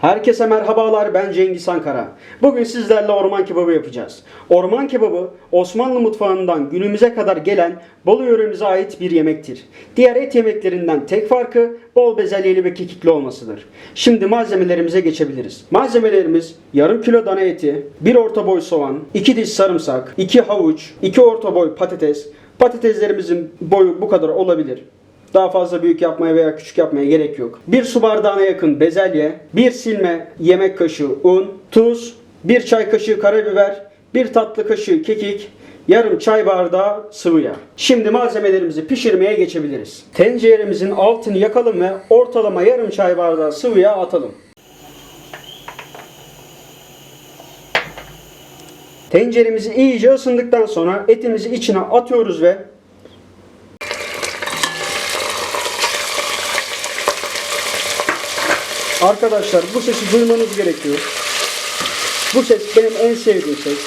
Herkese merhabalar ben Cengiz Ankara. Bugün sizlerle orman kebabı yapacağız. Orman kebabı Osmanlı mutfağından günümüze kadar gelen Bolu yöremize ait bir yemektir. Diğer et yemeklerinden tek farkı bol bezelyeli ve kekikli olmasıdır. Şimdi malzemelerimize geçebiliriz. Malzemelerimiz yarım kilo dana eti, bir orta boy soğan, iki diş sarımsak, iki havuç, iki orta boy patates. Patateslerimizin boyu bu kadar olabilir. Daha fazla büyük yapmaya veya küçük yapmaya gerek yok. Bir su bardağına yakın bezelye, bir silme yemek kaşığı un, tuz, bir çay kaşığı karabiber, bir tatlı kaşığı kekik, yarım çay bardağı sıvı yağ. Şimdi malzemelerimizi pişirmeye geçebiliriz. Tenceremizin altını yakalım ve ortalama yarım çay bardağı sıvı yağ atalım. Tenceremizi iyice ısındıktan sonra etimizi içine atıyoruz ve Arkadaşlar bu sesi duymanız gerekiyor. Bu ses benim en sevdiğim ses.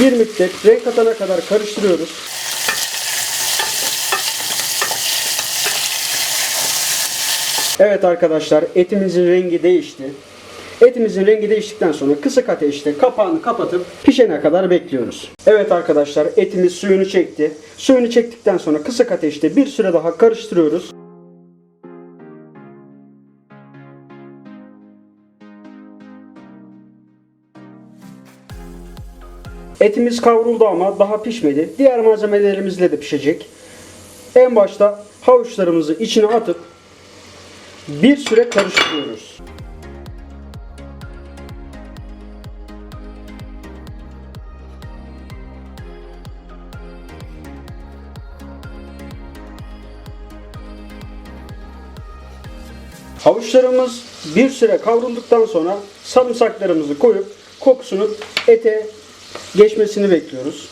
Bir müddet renk atana kadar karıştırıyoruz. Evet arkadaşlar etimizin rengi değişti. Etimizin rengi değiştikten sonra kısık ateşte kapağını kapatıp pişene kadar bekliyoruz. Evet arkadaşlar etimiz suyunu çekti. Suyunu çektikten sonra kısık ateşte bir süre daha karıştırıyoruz. Etimiz kavruldu ama daha pişmedi. Diğer malzemelerimizle de pişecek. En başta havuçlarımızı içine atıp bir süre karıştırıyoruz. Havuçlarımız bir süre kavrulduktan sonra sarımsaklarımızı koyup kokusunu ete geçmesini bekliyoruz.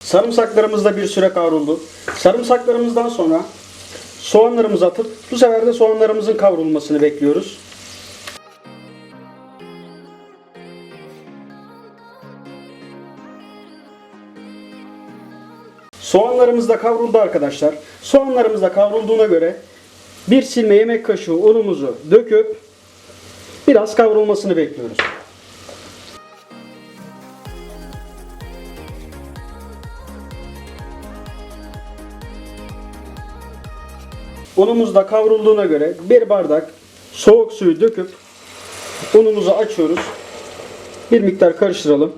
Sarımsaklarımız da bir süre kavruldu. Sarımsaklarımızdan sonra soğanlarımızı atıp bu sefer de soğanlarımızın kavrulmasını bekliyoruz. Soğanlarımız da kavruldu arkadaşlar. Soğanlarımız da kavrulduğuna göre bir silme yemek kaşığı unumuzu döküp biraz kavrulmasını bekliyoruz. Unumuz da kavrulduğuna göre bir bardak soğuk suyu döküp unumuzu açıyoruz. Bir miktar karıştıralım.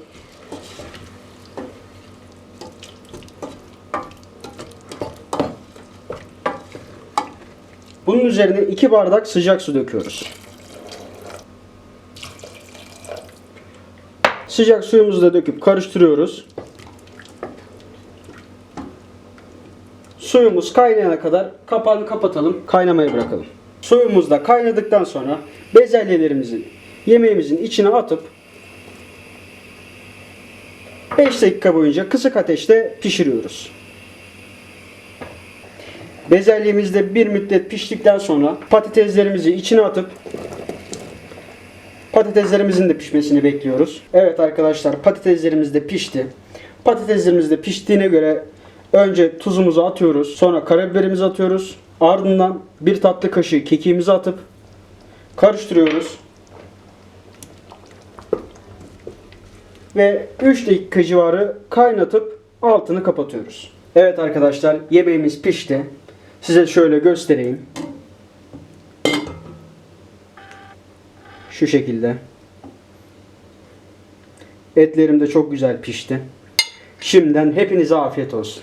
Bunun üzerine 2 bardak sıcak su döküyoruz. Sıcak suyumuzu da döküp karıştırıyoruz. Suyumuz kaynayana kadar kapağını kapatalım, kaynamaya bırakalım. Suyumuz da kaynadıktan sonra bezelyelerimizi yemeğimizin içine atıp 5 dakika boyunca kısık ateşte pişiriyoruz. Bezelyemiz de bir müddet piştikten sonra patateslerimizi içine atıp patateslerimizin de pişmesini bekliyoruz. Evet arkadaşlar patateslerimiz de pişti. Patateslerimiz de piştiğine göre önce tuzumuzu atıyoruz. Sonra karabiberimizi atıyoruz. Ardından bir tatlı kaşığı kekiğimizi atıp karıştırıyoruz. Ve 3 dakika civarı kaynatıp altını kapatıyoruz. Evet arkadaşlar yemeğimiz pişti. Size şöyle göstereyim. Şu şekilde. Etlerim de çok güzel pişti. Şimdiden hepinize afiyet olsun.